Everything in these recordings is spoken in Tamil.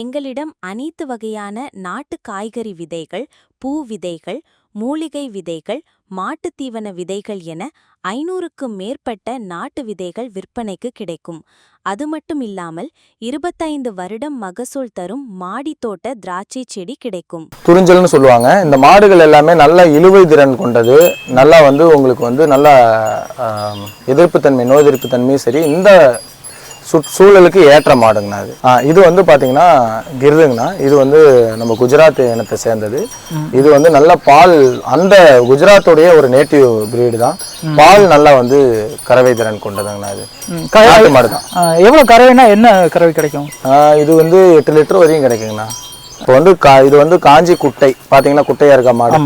எங்களிடம் அனைத்து வகையான நாட்டு காய்கறி விதைகள் பூ விதைகள் மூலிகை விதைகள் மாட்டுத்தீவன விதைகள் என ஐநூறுக்கும் மேற்பட்ட நாட்டு விதைகள் விற்பனைக்கு கிடைக்கும். அது மட்டும் இல்லாமல் இருபத்தைந்து வருடம் மகசூல் தரும் மாடித் தோட்ட திராட்சை செடி கிடைக்கும். துறிஞ்சல்னு சொல்லுவாங்க. இந்த மாடுகள் எல்லாமே நல்ல இழுவை திறன் கொண்டது. நல்லா வந்து உங்களுக்கு வந்து நல்ல எதிர்ப்பு எதிர்ப்புத்தன்மை நோய் எதிர்ப்புத்தன்மையும் சரி இந்த சூழலுக்கு ஏற்ற மாடுங்கண்ணா அது. இது வந்து பார்த்தீங்கன்னா கிருதுங்கண்ணா. இது வந்து நம்ம குஜராத் இனத்தை சேர்ந்தது. இது வந்து நல்ல பால் அந்த குஜராத்துடைய ஒரு நேட்டிவ் பிரீடு தான். பால் நல்லா வந்து கறவை திறன் கொண்டதுங்கண்ணா இது ம், கறவை- மாடு தான் ஆ, எவ்வளவு கறவைனா என்ன கறவை கிடைக்கும்? இது வந்து எட்டு லிட்டர் வரையும் கிடைக்குங்கண்ணா. இப்போ வந்து கா இது வந்து காஞ்சி குட்டை. பார்த்தீங்கன்னா குட்டையா இருக்க மாடு.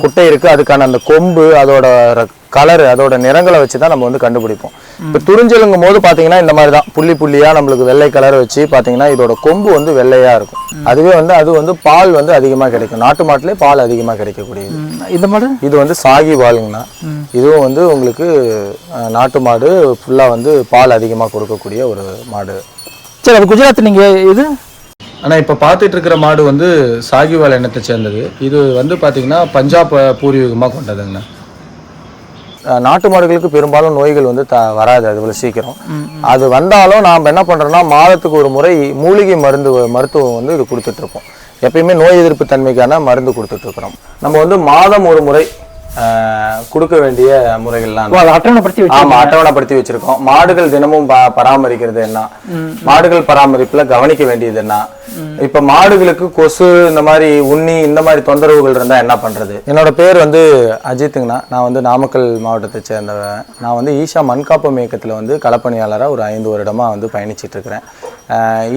குட்டை இருக்கு. அதுக்கான அந்த கொம்பு அதோட கலர் அதோட நிறங்களை வச்சு தான் நம்ம வந்து கண்டுபிடிப்போம். இப்போ துறிஞ்சலுங்கும் போது பார்த்தீங்கன்னா இந்த மாதிரி தான் புள்ளி புள்ளியா நம்மளுக்கு வெள்ளை கலர் வச்சு பார்த்தீங்கன்னா இதோட கொம்பு வந்து வெள்ளையா இருக்கும். அதுவே வந்து அது வந்து பால் வந்து அதிகமாக கிடைக்கும். நாட்டு மாட்டிலே பால் அதிகமாக கிடைக்கக்கூடியது. இந்த மாடு? இது வந்து சாகி பாலுங்கண்ணா. இதுவும் வந்து உங்களுக்கு நாட்டு மாடு ஃபுல்லாக வந்து பால் அதிகமாக கொடுக்கக்கூடிய ஒரு மாடு. சரி அது குஜராத் நீங்க இது? ஆனால் இப்போ பார்த்துட்டு இருக்கிற மாடு வந்து சாகிவால் இனத்தை சேர்ந்தது. இது வந்து பார்த்தீங்கன்னா பஞ்சாப் பூர்வீகமாக கொண்டதுங்கண்ணா. நாட்டு மாடுகளுக்கு பெரும்பாலும் நோய்கள் வந்து த வராது அது இவ்வளோ சீக்கிரம். அது வந்தாலும் நாம் என்ன பண்ணுறோன்னா மாதத்துக்கு ஒரு முறை மூலிகை மருந்து மருத்துவம் வந்து இது கொடுத்துட்ருக்கோம் எப்பயுமே நோய் எதிர்ப்பு தன்மைக்கான மருந்து கொடுத்துட்ருக்குறோம் நம்ம வந்து மாதம் ஒரு முறை கொடுக்க வேண்டிய முறைகள்லாம் அட்டவணைப்படுத்தி வச்சு ஆமா அட்டவணைப்படுத்தி வச்சிருக்கோம். மாடுகள் தினமும் பராமரிக்கிறது என்ன? மாடுகள் பராமரிப்புல கவனிக்க வேண்டியது என்ன? இப்ப மாடுகளுக்கு கொசு இந்த மாதிரி உண்ணி இந்த மாதிரி தொந்தரவுகள் இருந்தா என்ன பண்றது? என்னோட பேர் வந்து அஜித்துங்கண்ணா. நான் வந்து நாமக்கல் மாவட்டத்தை சேர்ந்தவன். நான் வந்து ஈஷா மண்காப்பம் இயக்கத்துல வந்து களப்பணியாளராக ஒரு ஐந்து வருடமா வந்து பயணிச்சிட்டு இருக்கிறேன்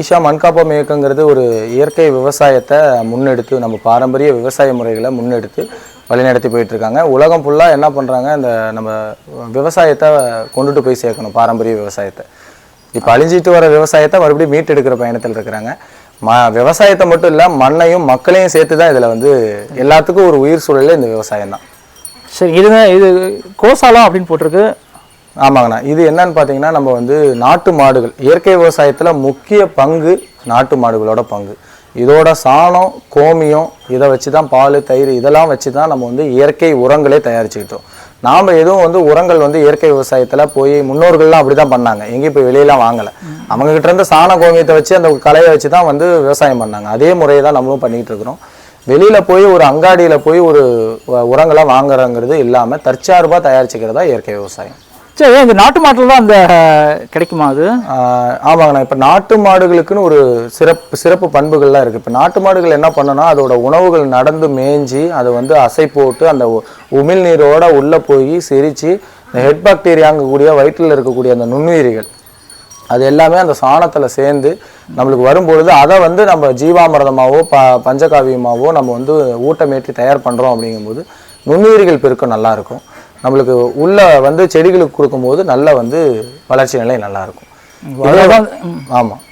ஈஷா மண்காப்பம் இயக்கங்கிறது ஒரு இயற்கை விவசாயத்தை முன்னெடுத்து நம்ம பாரம்பரிய விவசாய முறைகளை முன்னெடுத்து வழிநடத்தி போயிட்டு இருக்காங்க உலகம் ஃபுல்லாக என்ன பண்ணுறாங்க இந்த நம்ம விவசாயத்தை கொண்டுட்டு போய் சேர்க்கணும் பாரம்பரிய விவசாயத்தை. இப்போ அழிஞ்சிட்டு வர விவசாயத்தை மறுபடியும் மீட்டெடுக்கிற பயணத்தில் இருக்கிறாங்க. ம விவசாயத்தை மட்டும் இல்லை மண்ணையும் மக்களையும் சேர்த்து தான் இதில் வந்து எல்லாத்துக்கும் ஒரு உயிர் சூழலே இந்த விவசாயம் தான். சரி இது இது கோசாலம் அப்படின்னு போட்டிருக்கு. ஆமாங்கண்ணா. இது என்னன்னு பார்த்தீங்கன்னா நம்ம வந்து நாட்டு மாடுகள் இயற்கை விவசாயத்தில் முக்கிய பங்கு நாட்டு மாடுகளோட பங்கு. இதோட சாணம் கோமியம் இதை வச்சு தான் பால் தயிர் இதெல்லாம் வச்சு தான் நம்ம வந்து இயற்கை உரங்களே தயாரிச்சுக்கிட்டோம். நாம் எதுவும் வந்து உரங்கள் வந்து இயற்கை விவசாயத்தில் போய் முன்னோர்கள்லாம் அப்படி தான் பண்ணாங்க. எங்கேயும் போய் வெளியெல்லாம் வாங்கலை. அவங்ககிட்ட இருந்து சாண கோமியத்தை வச்சு அந்த கலையை வச்சு தான் வந்து விவசாயம் பண்ணாங்க. அதே முறையை தான் நம்மளும் பண்ணிகிட்டு இருக்கிறோம். வெளியில் போய் ஒரு அங்காடியில் போய் ஒரு உரங்களை வாங்குறங்கிறது இல்லாமல் தற்சார்பாக தயாரிச்சுக்கிறதா இயற்கை விவசாயம். சரி ஏன் இந்த நாட்டு மாட்டில் தான் அந்த கிடைக்குமா அது? ஆமாங்கண்ணா. இப்போ நாட்டு மாடுகளுக்குன்னு ஒரு சிறப்பு சிறப்பு பண்புகள்லாம் இருக்குது இப்போ நாட்டு மாடுகள் என்ன பண்ணணும்னா அதோட உணவுகள் நடந்து மேய்ஞ்சி அதை வந்து அசை போட்டு அந்த உ- உமிழ்நீரோட உள்ளே போய் செரித்து இந்த ஹெட் பாக்டீரியாங்கக்கூடிய வயிற்றில் இருக்கக்கூடிய அந்த நுண்ணுயிரிகள் அது எல்லாமே அந்த சாணத்தில் சேர்ந்து நம்மளுக்கு வரும்பொழுது அதை வந்து நம்ம ஜீவாமிரதமாகவோ ப பஞ்சகாவியமாகவோ நம்ம வந்து ஊட்டமேற்றி தயார் பண்ணுறோம் அப்படிங்கும்போது நுண்ணுயிரிகள் பெருக்கம் நல்லாயிருக்கும் நம்மளுக்கு உள்ள வந்து செடிகளுக்கு கொடுக்கும்போது நல்ல வந்து வளர்ச்சி நிலை நல்லா இருக்கும் அதான் ஆமாம்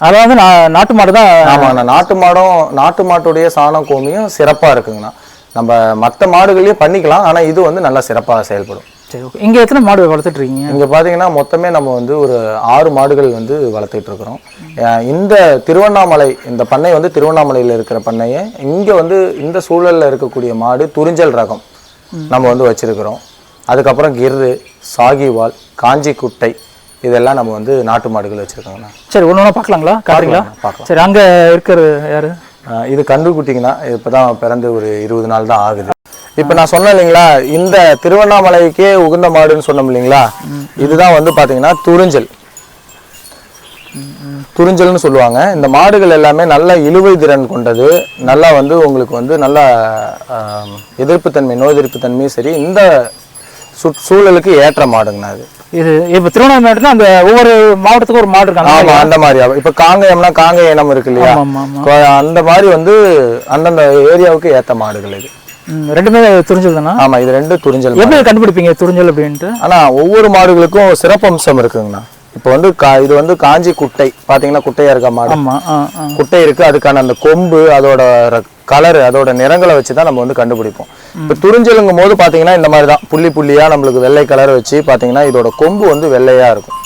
அதான் வந்து நான் நாட்டு மாடு தான் ஆமாங்கண்ணா நாட்டு மாடும் நாட்டு மாட்டுடைய சாணம் கோமியம் சிறப்பாக இருக்குங்கண்ணா. நம்ம மற்ற மாடுகளையும் பண்ணிக்கலாம் ஆனால் இது வந்து நல்லா சிறப்பாக செயல்படும். சரி ஓகே இங்கே எத்தனை மாடு வளர்த்துட்டு இருக்கீங்க இங்கே பார்த்தீங்கன்னா மொத்தமே நம்ம வந்து ஒரு ஆறு மாடுகள் வந்து வளர்த்துட்டு இருக்கிறோம் இந்த திருவண்ணாமலை இந்த பண்ணை வந்து திருவண்ணாமலையில் இருக்கிற பண்ணையை இங்கே வந்து இந்த சூழலில் இருக்கக்கூடிய மாடு துறிஞ்சல் ரகம். நம்ம வந்து வச்சிருக்கிறோம். அதுக்கப்புறம் கிர்ரு சாகிவால் காஞ்சி குட்டை இதெல்லாம் நம்ம வந்து நாட்டு மாடுகள் வச்சுருக்கோங்கண்ணா. சரி ஒன்று ஒன்றா பார்க்கலாங்களா? காட்டுறீங்களா? பார்க்கலாம். சரி அங்கே இருக்கிறது யாரு? இது கன்றுக்குட்டிங்கன்னா இப்போ தான் பிறந்து ஒரு இருபது நாள் தான் ஆகுது. இப்போ நான் சொன்னேன் இல்லைங்களா இந்த திருவண்ணாமலைக்கே உகந்த மாடுன்னு சொன்னோம் இல்லைங்களா? இதுதான் வந்து பார்த்தீங்கன்னா துறிஞ்சல் துறிஞ்சல்னு சொல்லுவாங்க. இந்த மாடுகள் எல்லாமே நல்ல இழுவை திறன் கொண்டது. நல்லா வந்து உங்களுக்கு வந்து நல்ல எதிர்ப்புத்தன்மை நோய் எதிர்ப்புத்தன்மையும் சரி இந்த சூழலுக்கு ஏற்ற மாடுங்கண்ணா அது. இது இப்போ திருவண்ணாமலை மாவட்டத்தில் அந்த ஒவ்வொரு மாவட்டத்துக்கும் ஒரு மாடு இருக்காங்க ஆமா அந்த மாதிரி. இப்ப காங்கயம்னா காங்கய இனம் இருக்கு இல்லையா? அந்த மாதிரி வந்து அந்தந்த ஏரியாவுக்கு ஏத்த மாடுகள் இது. ரெண்டுமே துறிஞ்சல் தானா? ஆமா இது ரெண்டு துறிஞ்சல். எப்படி கண்டுபிடிப்பீங்க துறிஞ்சல் அப்படின்ட்டு? ஆனா ஒவ்வொரு மாடுகளுக்கும் சிறப்பம்சம் இருக்குங்கண்ணா. இப்போ வந்து கா இது வந்து காஞ்சி குட்டை. பாத்தீங்கன்னா குட்டையா இருக்க மாடு. குட்டை இருக்கு. அதுக்கான அந்த கொம்பு அதோட கலர் அதோட நிறங்களை வச்சு தான் நம்ம வந்து கண்டுபிடிப்போம். இப்போ துறிஞ்சலுங்கும் போது பாத்தீங்கன்னா இந்த மாதிரி தான். புள்ளி புள்ளியா நம்மளுக்கு வெள்ளை கலர் வச்சு பாத்தீங்கன்னா இதோட கொம்பு வந்து வெள்ளையா இருக்கும்.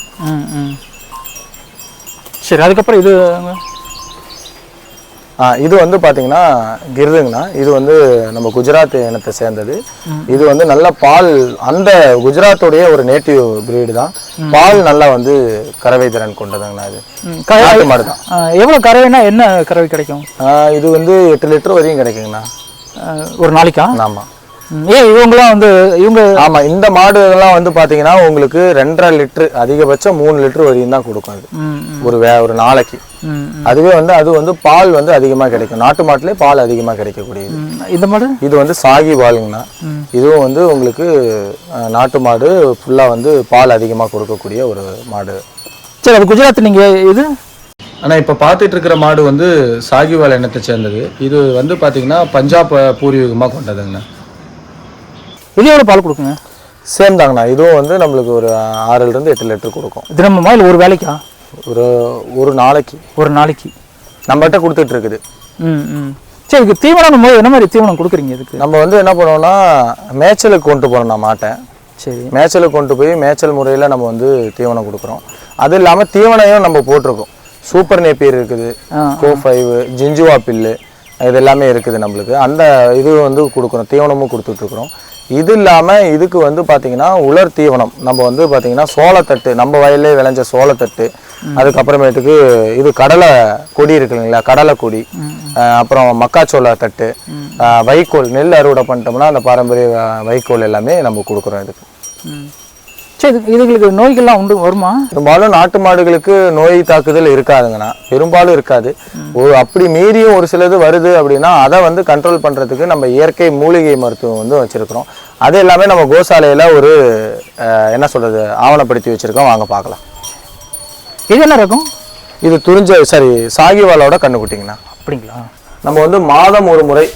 சரி அதுக்கப்புறம் இது இது வந்து பாத்தீங்கன்னா கிர்ருங்கண்ணா இது வந்து நம்ம குஜராத் இனத்தை சேர்ந்தது. இது வந்து நல்ல பால் அந்த குஜராத்துடைய ஒரு நேட்டிவ் பிரீடு தான். பால் நல்லா வந்து கறவை திறன் கொண்டதுங்கண்ணா இது. ம், க- நாட்டு மாடு தான் ஆ, எவ்வளவு கறவைனா என்ன கறவை கிடைக்கும்? இது வந்து எட்டு லிட்டர் வரையும் கிடைக்குங்கண்ணா. ஒரு நாளைக்கா? ஆமா. ம், ஏன் இவங்களாம் வந்து இவங்க ஆமா இந்த மாடுகள்லாம் வந்து பாத்தீங்கன்னா உங்களுக்கு ரெண்டரை லிட்டர் அதிகபட்சம் மூணு லிட்டர் வரையும் தான் கொடுக்கும் அது. ஒரு வே ஒரு நாளைக்கு. அதுவே வந்து அது வந்து பால் வந்து அதிகமா கிடைக்கும். நாட்டு மாட்டுலயே பால் அதிகமா கிடைக்கக்கூடியது. இந்த மாடு? இது வந்து சாகி பாலுங்கண்ணா. இதுவும் வந்து உங்களுக்கு நாட்டு மாடு ஃபுல்லா வந்து பால் அதிகமா கொடுக்கக்கூடிய ஒரு மாடு. சரி அது குஜராத் நீங்க இது ஆனால் இப்போ பார்த்துட்டு இருக்கிற மாடு வந்து சாகிவால் இனத்தை சேர்ந்தது. இது வந்து பார்த்தீங்கன்னா பஞ்சாப் பூர்வீகமாக கொண்டதுங்கண்ணா. இது எவ்வளவு பால் கொடுக்குங்க? சேம் தாங்கண்ணா இதுவும் வந்து நம்மளுக்கு ஒரு ஆறுலேருந்து எட்டு லிட்டர் கொடுக்கும். தினமுமா இல்லை ஒரு வேலைக்கா? ஒரு ஒரு நாளைக்கு. ஒரு நாளைக்கு. நம்மகிட்ட கொடுத்துட்டு இருக்குது ம் ம். சரி இதுக்கு தீவனம் போது என்ன மாதிரி தீவனம் கொடுக்குறீங்க இதுக்கு? நம்ம வந்து என்ன பண்ணுவோம்னா மேய்ச்சலுக்கு கொண்டு போகிறோம் நான் மாட்டேன் சரி. மேய்ச்சலுக்கு கொண்டு போய் மேய்ச்சல் முறையில் நம்ம வந்து தீவனம் கொடுக்குறோம். அது இல்லாமல் தீவனையும் நம்ம போட்டிருக்கோம். சூப்பர் நேப்பியர் இருக்குது. கோ ஃபைவ் ஜிஞ்சுவா பில்லு. இது எல்லாமே இருக்குது நம்மளுக்கு. அந்த இது வந்து கொடுக்குறோம் தீவனமும் கொடுத்துட்ருக்குறோம். இது இல்லாமல் இதுக்கு வந்து பார்த்தீங்கன்னா உலர் தீவனம். நம்ம வந்து பார்த்தீங்கன்னா சோளத்தட்டு நம்ம வயல்லே விளைஞ்ச சோளத்தட்டு அதுக்கப்புறமேட்டுக்கு இது கடலை கொடி இருக்கு இல்லைங்களா? கடலை கொடி. அப்புறம் மக்காச்சோள தட்டு. வைக்கோல் நெல் அறுவடை பண்ணிட்டோம்னா அந்த பாரம்பரிய வைக்கோல் எல்லாமே நம்ம கொடுக்குறோம் இதுக்கு. சரி இது இதுங்களுக்கு நோய்கள்லாம் உண்டு வருமா? பெரும்பாலும் நாட்டு மாடுகளுக்கு நோய் தாக்குதல் இருக்காதுங்கண்ணா. பெரும்பாலும் இருக்காது. ஒரு அப்படி மீறியும் ஒரு சிலது வருது அப்படின்னா அதை வந்து கண்ட்ரோல் பண்றதுக்கு நம்ம இயற்கை மூலிகை மருத்துவம் வந்து வச்சிருக்கிறோம். அது எல்லாமே நம்ம கோசாலையில ஒரு என்ன சொல்றது ஆவணப்படுத்தி வச்சிருக்கோம். வாங்க பார்க்கலாம். இது என்ன ரகம்? இது துறிஞ்ச சரி சாகிவாலோட கண்ணுக்குட்டிங்கண்ணா. அப்படிங்களா? நம்ம வந்து மாதம் ஒரு முறை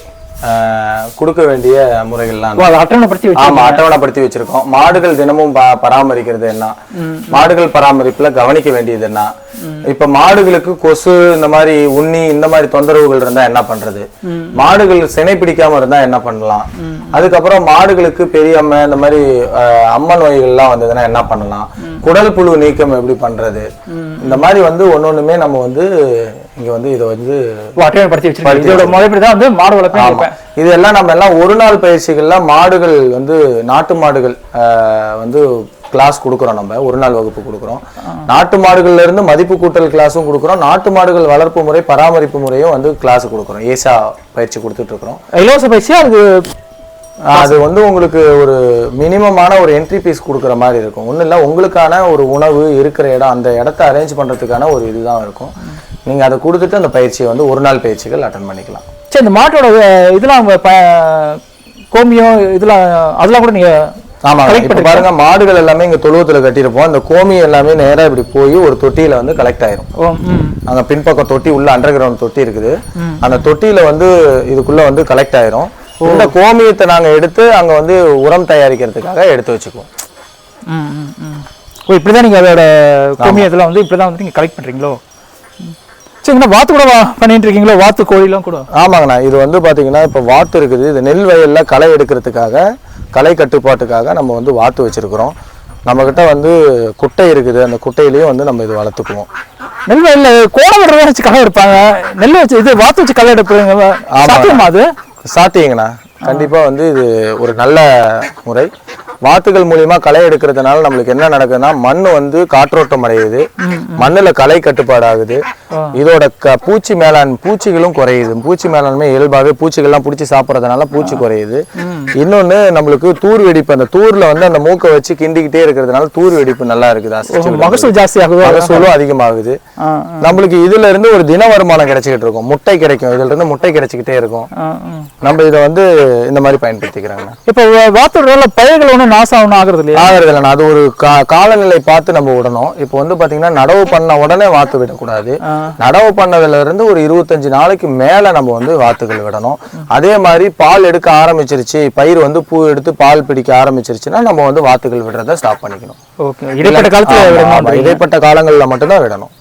கொடுக்க வேண்டிய முறைகள்லாம் அட்டவணைப்படுத்தி ஆமா அட்டவணைப்படுத்தி வச்சிருக்கோம். மாடுகள் தினமும் பராமரிக்கிறது என்ன? மாடுகள் பராமரிப்புல கவனிக்க வேண்டியது என்ன? இப்ப மாடுகளுக்கு கொசு இந்த மாதிரி உண்ணி இந்த மாதிரி தொந்தரவுகள் இருந்தா என்ன பண்றது? மாடுகள் சினை பிடிக்காம இருந்தா என்ன பண்ணலாம்? அதுக்கப்புறம் மாடுகளுக்கு பெரியம்மை இந்த மாதிரி அம்ம நோய்கள்லாம் வந்ததுன்னா என்ன பண்ணலாம்? குடல் புழு நீக்கம் எப்படி பண்றது? இந்த மாதிரி வந்து ஒன்னொண்ணுமே நம்ம வந்து இங்க வந்து இதை வந்து இதோட முறைப்படி தான் வந்து மாடு இருப்பேன் இதெல்லாம் நம்ம எல்லாம் ஒரு நாள் பயிற்சிகள்ல மாடுகள் வந்து நாட்டு மாடுகள் ஆஹ், வந்து கிளாஸ் கொடுக்குறோம் நம்ம. ஒரு நாள் வகுப்பு கொடுக்குறோம். நாட்டு மாடுகள்ல இருந்து மதிப்பு கூட்டல் கிளாஸும் கொடுக்குறோம். நாட்டு மாடுகள் வளர்ப்பு முறை பராமரிப்பு முறையும் வந்து கிளாஸ் கொடுக்குறோம். ஏசா பயிற்சி கொடுத்துட்டு இருக்கிறோம். இலவச பயிற்சியா? அது அது வந்து உங்களுக்கு ஒரு மினிமமான ஒரு என்ட்ரி ஃபீஸ் கொடுக்குற மாதிரி இருக்கும். ஒன்றும் இல்லை உங்களுக்கான ஒரு உணவு இருக்கிற இடம் அந்த இடத்த அரேஞ்ச் பண்ணுறதுக்கான ஒரு இதுதான் இருக்கும். நீங்கள் அதை கொடுத்துட்டு அந்த பயிற்சியை வந்து ஒரு நாள் பயிற்சிகள் அட்டன் பண்ணிக்கலாம். சரி இந்த மாட்டோட இதெல்லாம் அவங்க கோமியம் இதெல்லாம் அதெல்லாம் கூட நீங்க Collect இப்போ பாருங்க மாடுகள் எல்லாமே இங்க தொழுவத்துல கட்டியிருப்போம். அந்த கோமி எல்லாமே நேரா இப்படி போய் ஒரு தொட்டியில வந்து கலெக்ட் ஆயிரும். அங்க பின்பக்கம் தொட்டி உள்ள அண்டர் கிரவுண்ட் தொட்டி இருக்குது. அந்த தொட்டியில வந்து இதுக்குள்ள வந்து கலெக்ட் ஆயிரும். இந்த கோமியத்தை நாங்க எடுத்து அங்க வந்து உரம் தயாரிக்கிறதுக்காக எடுத்து வச்சுக்குவோம். ஓ இப்படி தான் நீங்கள் அதோட கோமியத்தெல்லாம் வந்து இப்படி தான் வந்து நீங்கள் கலெக்ட் பண்ணுறீங்களோ சரிங்கண்ணா வாத்து கூட வா- பண்ணிட்டு இருக்கீங்களோ? வாத்து கோழிலாம் கூட? ஆமாங்கண்ணா இது வந்து பாத்தீங்கன்னா இப்போ வாத்து இருக்குது. இது நெல் வயல்ல களை எடுக்கிறதுக்காக களை கட்டுப்பாட்டுக்காக நம்ம வந்து வாத்து வச்சிருக்கிறோம். நம்மக்கிட்ட வந்து குட்டை இருக்குது. அந்த குட்டையிலையும் வந்து நம்ம இது வளர்த்துக்குவோம். நெல் வயலில் கோலம் விடுறத வச்சு களை எடுப்பாங்க நெல் வச்சு இது வாத்து வச்சு களை எடுப்பாங்க சாத்தியமா அது? சாத்தியங்கண்ணா. கண்டிப்பா வந்து இது ஒரு நல்ல முறை. வாத்துகள் மூலியமா களை எடுக்கிறதுனால நம்மளுக்கு என்ன நடக்குதுன்னா மண் வந்து காற்றோட்டம் அடையுது. மண்ணுல களை கட்டுப்பாடு ஆகுது இதோட க பூச்சி மேலாண் பூச்சிகளும் குறையுது. பூச்சி மேலாண்மை இயல்பாகவே பூச்சிகள்லாம் பிடிச்சி சாப்பிட்றதுனால பூச்சி குறையுது. இன்னொன்னு நம்மளுக்கு தூர் வெடிப்பு அந்த தூர்ல வந்து அந்த மூக்கை வச்சு கிண்டிக்கிட்டே இருக்கிறதுனால தூர் வெடிப்பு நல்லா இருக்குது. மகசூல் ஜாஸ்தி ஆகுதோ மகசூலும் அதிகமாகுது. நம்மளுக்கு இதுல இருந்து ஒரு தின வருமானம் கிடைச்சிக்கிட்டு இருக்கும். முட்டை கிடைக்கும். இதுல இருந்து முட்டை கிடைச்சிக்கிட்டே இருக்கும். நம்ம இதை வந்து இந்த மாதிரி பயன்படுத்திக்கிறாங்க. இப்போ வாத்தோட பயிர்கள் ஒன்றும் நாசம் ஒன்றும் ஆகுறது இல்லையா ஆகிறது இல்லைண்ணா அது ஒரு கா காலநிலை பார்த்து நம்ம விடணும். இப்போ வந்து பாத்தீங்கன்னா நடவு பண்ண உடனே வாத்து விடக்கூடாது. நடவு பண்ணதுல இருந்து ஒரு இருபத்தஞ்சு நாளைக்கு மேல நம்ம வந்து வாத்துகள் விடணும். அதே மாதிரி பால் எடுக்க ஆரம்பிச்சிருச்சு. பயிர் வந்து பூ எடுத்து பால் பிடிக்க ஆரம்பிச்சிருச்சுன்னா நம்ம வந்து வாத்துகள் விடுறத ஸ்டாப் பண்ணிக்கணும். ஓகே. இடைப்பட்ட காலத்தில். இடைப்பட்ட காலங்கள்ல மட்டும்தான் விடணும்.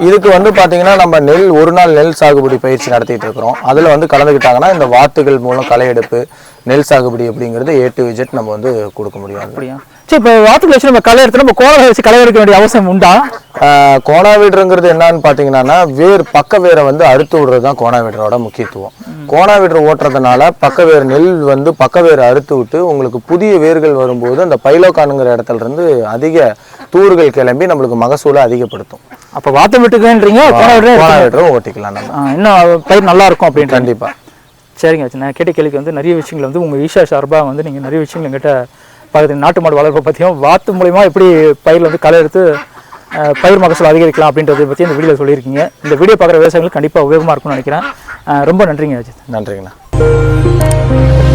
இதுக்கு- வந்து பாத்தீங்கன்னா நம்ம நெல் ஒரு நாள் நெல் சாகுபடி பயிற்சி நடத்திட்டு இருக்கிறோம். அதுல வந்து கலந்துக்கிட்டாங்கன்னா இந்த வாத்துகள் மூலம் களை எடுப்பு நெல் சாகுபடி அப்படிங்கிறது ஏ டு விஜெட் நம்ம வந்து கொடுக்க முடியும் அப்படியா? சரி இப்போ வாத்துக்குள்ள வச்சு நம்ம களை எடுத்து நம்ம கோலம் வச்சு களை எடுக்க வேண்டிய அவசியம் உண்டா? ஆஹ் கோணாவிடுங்கிறது என்னன்னு பார்த்தீங்கன்னா வேர் பக்க வேரை வந்து அறுத்து விடுறது தான் கோணாவிடரோட முக்கியத்துவம். கோணாவிடர் ஓட்டுறதுனால பக்க வேர் நெல் வந்து பக்க வேரை அறுத்து விட்டு உங்களுக்கு புதிய வேர்கள் வரும்போது அந்த பைலோகானுங்கிற இடத்துல இருந்து அதிக தூர்கள் கிளம்பி நம்மளுக்கு மகசூலை அதிகப்படுத்தும். அப்போ வாத்து விட்டுக்கன்றீங்க கோலம் விட்டு கோணாவிடரும் ஓட்டிக்கலாம் நம்ம. இன்னும் பயிர் நல்லா இருக்கும் அப்படின்ட்டு கண்டிப்பா. சரிங்க வச்சு நான் கேட்ட கேள்விக்கு வந்து நிறைய விஷயங்கள் வந்து உங்கள் ஈஷா சார்பாக வந்து நீங்கள் நிறைய விஷயங்கள் எங்கிட்ட பார்க்குறீங்க நாட்டு மாடு வளர்ப்பை பற்றியும் வாத்து மூலிமா எப்படி பயிரில் வந்து களை எடுத்து பயிர் மகசூல் அதிகரிக்கலாம் அப்படின்றத பற்றி இந்த வீடியோவில் சொல்லியிருக்கீங்க. இந்த வீடியோ பார்க்குற விவசாயிகளுக்கு கண்டிப்பாக உபயோகமாக இருக்கும்னு நினைக்கிறேன். ரொம்ப நன்றிங்க அஜித் நன்றிங்கண்ணா.